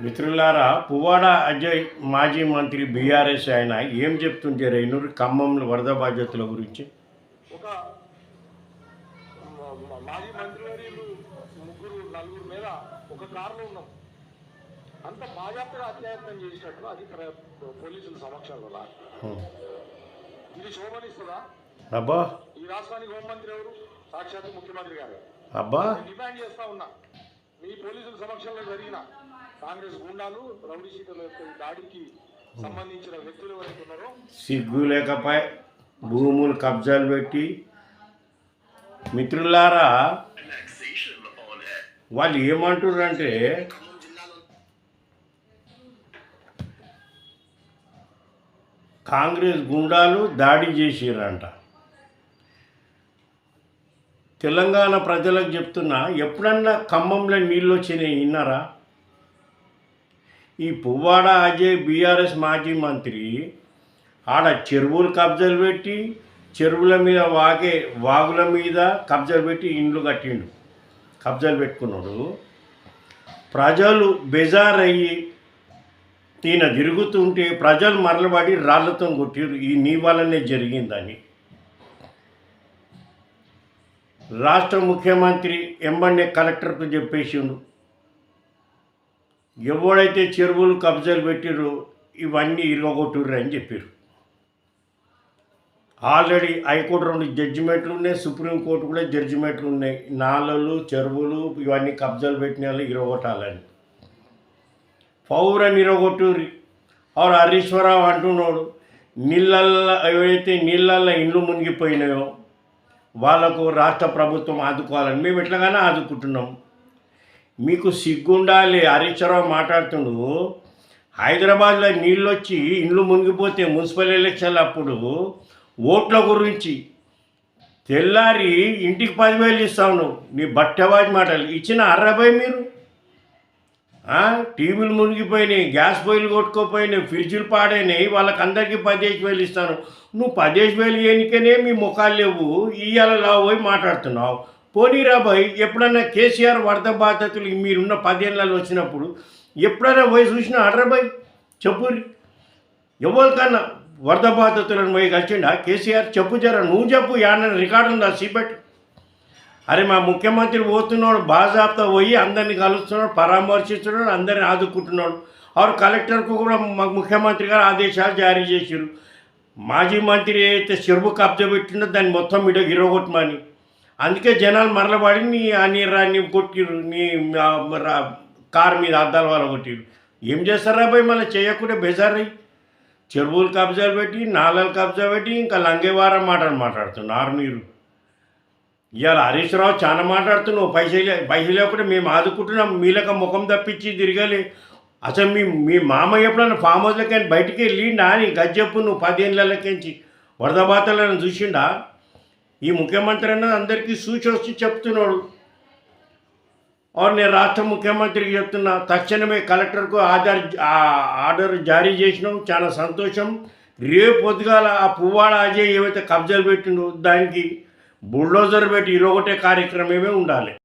మిత్రులారా పువ్వాడ అజయ్ మాజీ మంత్రి బీఆర్ఎస్ ఆయన ఏం చెప్తుంటే రైనూరు ఖమ్మంలో వరద బాధ్యతల గురించి. ఒక మాజీ మంత్రివర్యులు ముగ్గురు నలుగురు మీద ఒక కారులో ఉన్నాం. అంత బాజాప్తగా అత్యాయత్నం చేసినట్టు అది పోలీసుల సమక్షంలో. ఇది శోభనిస్తుందా? అబ్బా. ఈ రాష్ట్రానికి హోంమంత్రి ఎవరు? సాక్షాత్ ముఖ్యమంత్రి గారు. అబ్బా. డిమాండ్ చేస్తా ఉన్నా. మీ పోలీసుల సమక్షంలో జరిగిన కాంగ్రెస్ గుండాలు రౌడీ షీటర్ల యొక్క దాడికి సంబంధించిన వ్యక్తులు ఎవరైతే ఉన్నారో సిగ్గు లేకపోయి భూములు కబ్జాలు పెట్టి మిత్రులారా వాళ్ళు ఏమంటుర్రంటే కాంగ్రెస్ గుండాలు దాడి చేసిరంట తెలంగాణ ప్రజలకు చెప్తున్నా ఎప్పుడన్నా ఖమ్మంలో నీళ్ళు వచ్చినాయి విన్నారా? ఈ పువ్వాడ అజయ్ బీఆర్ఎస్ మాజీ మంత్రి ఆడ చెరువులు కబ్జాలు పెట్టి చెరువుల మీద వాగే వాగుల మీద కబ్జాలు పెట్టి ఇండ్లు కట్టిండు. కబ్జాలు పెట్టుకున్నాడు. ప్రజలు బెజారయ్యి ఈయన తిరుగుతుంటే ప్రజలు మరలబడి రాళ్ళతో కొట్టిరు ఈ నీ వల్లనే జరిగిందని. రాష్ట్ర ముఖ్యమంత్రి ఎంబన్నే కలెక్టర్కు చెప్పేసిండు. ఎవడైతే చెరువులు కబ్జాలు పెట్టిరో ఇవన్నీ ఇరగొట్టుర్రు అని చెప్పారు ఆల్రెడీ హైకోర్టు రెండు జడ్జిమెంట్లు ఉన్నాయి సుప్రీంకోర్టు కూడా జడ్జిమెంట్లు ఉన్నాయి. నాలలు చెరువులు ఇవన్నీ కబ్జాలు పెట్టిన వాళ్ళు ఇరగొట్టాలని. పౌరని ఇరగొట్టుర్రి. ఆరు హరీశ్వరరావు అంటున్నాడు నీళ్ళల్లో ఏవైతే నీళ్ళల్లో ఇండ్లు మునిగిపోయినాయో వాళ్ళకు రాష్ట్ర ప్రభుత్వం ఆదుకోవాలని. మేము ఎట్లాగానే ఆదుకుంటున్నాం. మీకు సిగ్గుండాలి హరీశ్వరరావు మాట్లాడుతుండు. హైదరాబాద్లో నీళ్ళు వచ్చి ఇండ్లు మునిగిపోతే మున్సిపల్ ఎలక్షన్లు అప్పుడు ఓట్ల గురించి తెల్లారి ఇంటికి పదివేలు ఇస్తాను నీ బట్టవాజ్ మాటలు ఇచ్చిన అరవై మీరు? టీవీలు మునిగిపోయినాయి గ్యాస్ పొయ్యిలు కొట్టుకోపోయినాయి ఫ్రిడ్జులు పాడైనాయి వాళ్ళకి అందరికీ పదిహేను వేలు ఇస్తాను. నువ్వు పదిహేను వేలు ఎన్నికనే మీ ముఖాలు లేవు ఇయ్యాల లావు పోయి మాట్లాడుతున్నావు. పోనీరాబాయ్ ఎప్పుడన్నా కేసీఆర్ వరద బాధితులు మీరున్న పదేళ్ళలో వచ్చినప్పుడు ఎప్పుడైనా పోయి చూసినా అడ్రబాయ్ చెప్పురి ఎవరికన్నా వరద బాధితులను పోయి కలిసిండా? కేసీఆర్ చెప్పు జర నువ్వు చెప్పు. యాన్న రికార్డు ఉందా? సీపెట్ అరే మా ముఖ్యమంత్రి పోతున్నాడు బాజాబ్తా పోయి అందరిని కలుస్తున్నాడు పరామర్శిస్తున్నాడు అందరిని ఆదుకుంటున్నాడు. ఆరు కలెక్టర్కు కూడా మా ముఖ్యమంత్రి గారు ఆదేశాలు జారీ చేశారు మాజీ మంత్రి అయితే చెరువు కబ్జా పెట్టిండో దాన్ని మొత్తం ఇడ గిరగొట్టమని అందుకే జనాలు మరలబడి నీ ఆ నీ కొట్టిరు నీ రా- కారు మీద అద్దాల వాళ్ళ కొట్టిరు ఏం చేస్తారా భయ్ మళ్ళీ చేయకుండా బెజారై చెరువులు కబ్జాలు పెట్టి నాలలు కబ్జా పెట్టి ఇంకా లంగేవారం మాటలు మాట్లాడుతున్నారు మీరు. ఇవాళ హరీష్ రావు చాలా మాట్లాడుతున్నావు పైసలు పైసలు లేకుండా మేము ఆదుకుంటున్నాం మీలక ముఖం తప్పించి తిరగాలి. అసలు మీ మీ మామ ఎప్పుడైనా ఫామ్ హౌస్లకి బయటికి వెళ్ళిండా అని గజ్జప్పు నువ్వు పదేళ్ళకించి వరద బాతలను చూసిండా? ఈ ముఖ్యమంత్రి అన్నది అందరికీ సూచి చెప్తున్నాడు. और నేను రాష్ట్ర ముఖ్యమంత్రికి చెప్తున్నా. తక్షణమే కలెక్టర్కు ఆధార్ ఆర్డర్ జారీ చేసినాం. చాలా సంతోషం. రేపు పొద్దుగాల ఆ పువ్వాడ అజయ్ ఏవైతే కబ్జాలు పెట్టిండో దానికి బుల్డోజర్ పెట్టి ఇరొకటే కార్యక్రమమే ఉండాలి.